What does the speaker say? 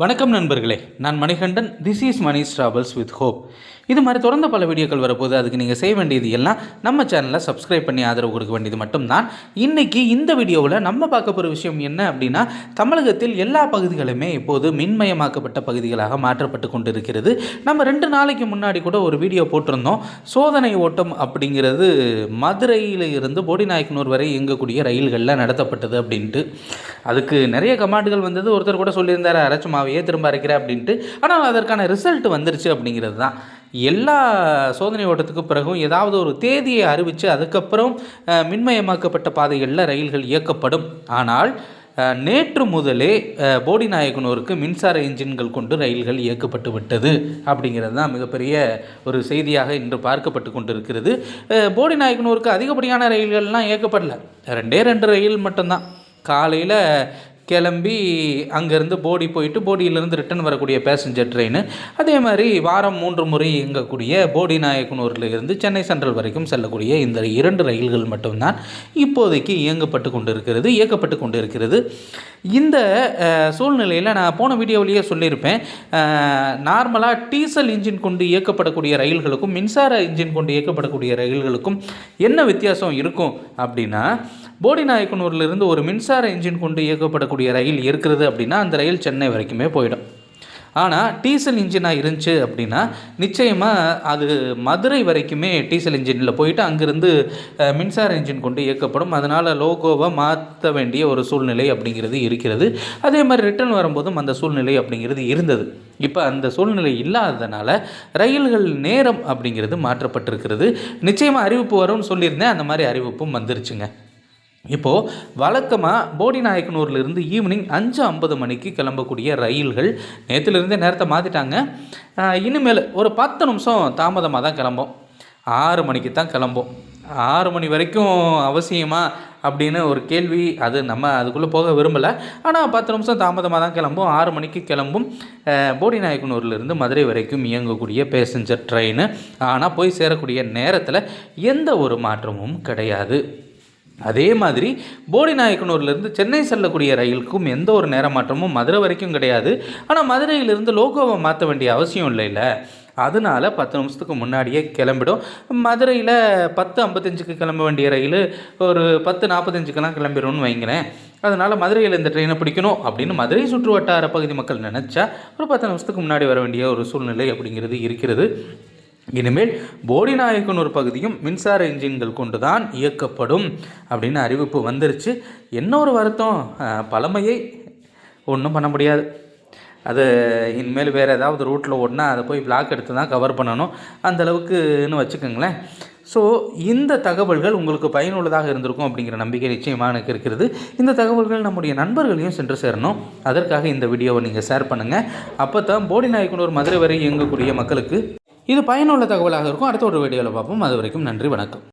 வணக்கம் நண்பர்களே. நான் Manikandan. This is Mani travels with hope இது மாதிரி தொடர்ந்து பல வீடியோக்கள் வரப்போது அதுக்கு நீங்கள் செய்ய வேண்டியது எல்லாம் நம்ம சேனலை சப்ஸ்கிரைப் பண்ணி ஆதரவு கொடுக்க வேண்டியது மட்டும்தான். இன்றைக்கி இந்த வீடியோவில் நம்ம பார்க்க போகிற விஷயம் என்ன அப்படின்னா தமிழகத்தில் எல்லா பகுதிகளுமே இப்போது மின்மயமாக்கப்பட்ட பகுதிகளாக மாற்றப்பட்டு கொண்டிருக்கிறது. நம்ம ரெண்டு நாளைக்கு முன்னாடி கூட ஒரு வீடியோ போட்டிருந்தோம். சோதனை ஓட்டம் அப்படிங்கிறது மதுரையில் இருந்து போடிநாயக்கனூர் வரை இயங்கக்கூடிய ரயில்களில் நடத்தப்பட்டது அப்படின்ட்டு. அதுக்கு நிறைய கமாண்டுகள் வந்தது. ஒருத்தர் கூட சொல்லியிருந்தார் அரைச்சு மாவையே திரும்ப அரைக்கிற அப்படின்ட்டு. ஆனால் அதற்கான ரிசல்ட் வந்துருச்சு அப்படிங்கிறது தான். எல்லா சோதனை ஓட்டத்துக்கு பிறகும் ஏதாவது ஒரு தேதியை அறிவித்து அதுக்கப்புறம் மின்மயமாக்கப்பட்ட பாதைகளில் ரயில்கள் இயக்கப்படும். ஆனால் நேற்று முதலே போடி நாயக்கனூருக்கு மின்சார இன்ஜின்கள் கொண்டு ரயில்கள் இயக்கப்பட்டு விட்டது அப்படிங்கிறது தான் மிகப்பெரிய ஒரு செய்தியாக இன்று பார்க்கப்பட்டு கொண்டிருக்கிறது. போடி போடிநாயக்கனூருக்கு அதிகப்படியான ரயில்கள்லாம் இயக்கப்படல. ரெண்டே ரெண்டு ரயில் மட்டும்தான். காலையில் கிளம்பி அங்கேருந்து போடி போயிட்டு போடியிலேருந்து ரிட்டர்ன் வரக்கூடிய பேசஞ்சர் ட்ரெயின் அதே மாதிரி வாரம் மூன்று முறை இயங்கக்கூடிய போடி நாயக்கனூரில் இருந்து சென்னை சென்ட்ரல் வரைக்கும் செல்லக்கூடிய இந்த இரண்டு ரயில்கள் மட்டும்தான் இப்போதைக்கு இயங்கப்பட்டு கொண்டிருக்கிறது இயக்கப்பட்டு கொண்டிருக்கிறது. இந்த சூழ்நிலையில் நான் போன வீடியோவிலேயே சொல்லியிருப்பேன். நார்மலாக டீசல் இன்ஜின் கொண்டு இயக்கப்படக்கூடிய ரயில்களுக்கும் மின்சார இன்ஜின் கொண்டு இயக்கப்படக்கூடிய ரயில்களுக்கும் என்ன வித்தியாசம் இருக்கும் அப்படின்னா போடிநாயக்கனூர்லேருந்து ஒரு மின்சார இன்ஜின் கொண்டு இயக்கப்படக்கூடிய ரயில் இருக்கிறது அப்படின்னா அந்த ரயில் சென்னை வரைக்குமே போயிடும். ஆனால் டீசல் இன்ஜினாக இருந்துச்சு அப்படின்னா நிச்சயமாக அது மதுரை வரைக்குமே டீசல் இன்ஜினில் போயிட்டு அங்கேருந்து மின்சார இன்ஜின் கொண்டு இயக்கப்படும். அதனால் லோகோவை மாற்ற வேண்டிய ஒரு சூழ்நிலை அப்படிங்கிறது இருக்கிறது. அதே மாதிரி ரிட்டர்ன் வரும்போதும் அந்த சூழ்நிலை அப்படிங்கிறது இருந்தது. இப்போ அந்த சூழ்நிலை இல்லாததுனால ரயில்கள் நேரம் அப்படிங்கிறது மாற்றப்பட்டிருக்கிறது. நிச்சயமாக அறிவிப்பு வரும்னு சொல்லியிருந்தேன். அந்த மாதிரி அறிவிப்பும் வந்துருச்சுங்க. இப்போது வழக்கமாக போடிநாயக்கனூர்லேருந்து ஈவினிங் அஞ்சு ஐம்பது மணிக்கு கிளம்பக்கூடிய ரயில்கள் நேற்றுலேருந்தே நேரத்தை மாற்றிட்டாங்க இனிமேல் ஒரு பத்து நிமிஷம் தாமதமாக தான் கிளம்போம். ஆறு மணிக்கு தான் கிளம்போம். ஆறு மணி வரைக்கும் அவசியமா அப்படின்னு ஒரு கேள்வி அது நம்ம அதுக்குள்ளே போக விரும்பலை. ஆனால் பத்து நிமிஷம் தாமதமாக தான் கிளம்பும். ஆறு மணிக்கு கிளம்பும். போடிநாயக்கனூர்லேருந்து மதுரை வரைக்கும் இயங்கக்கூடிய பேசஞ்சர் ட்ரெயின் ஆனால் போய் சேரக்கூடிய நேரத்தில் எந்த ஒரு மாற்றமும் கிடையாது. அதே மாதிரி போடிநாயக்கனூர்லேருந்து சென்னை செல்லக்கூடிய ரயிலுக்கும் எந்த ஒரு நேர மாற்றமும் மதுரை வரைக்கும் கிடையாது. ஆனால் மதுரையிலிருந்து லோகோவை மாற்ற வேண்டிய அவசியம் இல்லைல்ல அதனால பத்து நிமிஷத்துக்கு முன்னாடியே கிளம்பிடும். மதுரையில் பத்து ஐம்பத்தஞ்சுக்கு கிளம்ப வேண்டிய ரயில் ஒரு பத்து நாற்பத்தஞ்சுக்கெல்லாம் கிளம்பிடும்னு வைங்களேன். அதனால் மதுரையில் இந்த ட்ரெயினை பிடிக்கணும் அப்படின்னு மதுரை சுற்று வட்டார பகுதி மக்கள் நினச்சா ஒரு பத்து நிமிஷத்துக்கு முன்னாடி வர வேண்டிய ஒரு சூழ்நிலை அப்படிங்கிறது இருக்கிறது. இனிமேல் போடி ஒரு பகுதியும் மின்சார இன்ஜின்கள் கொண்டு தான் இயக்கப்படும் அப்படின்னு அறிவிப்பு வந்துருச்சு. என்ன ஒரு வருத்தம்? பழமையை ஒன்றும் பண்ண முடியாது. அது இனிமேல் வேறு ஏதாவது ரூட்டில் ஓடினா அதை போய் பிளாக் எடுத்து தான் கவர் பண்ணணும். அந்த அளவுக்குன்னு வச்சுக்கோங்களேன். ஸோ இந்த தகவல்கள் உங்களுக்கு பயனுள்ளதாக இருந்திருக்கும் அப்படிங்கிற நம்பிக்கை நிச்சயமாக எனக்கு இருக்கிறது. இந்த தகவல்கள் நம்முடைய நண்பர்களையும் சென்று சேரணும். அதற்காக இந்த வீடியோவை நீங்கள் ஷேர் பண்ணுங்கள் அப்போ தான் போடி நாயக்கனூர் மதுரை வரை இயங்கக்கூடிய மக்களுக்கு இது பயனுள்ள தகவலாக இருக்கும். அடுத்த ஒரு வீடியோவில் பார்ப்போம். அது வரைக்கும் நன்றி வணக்கம்.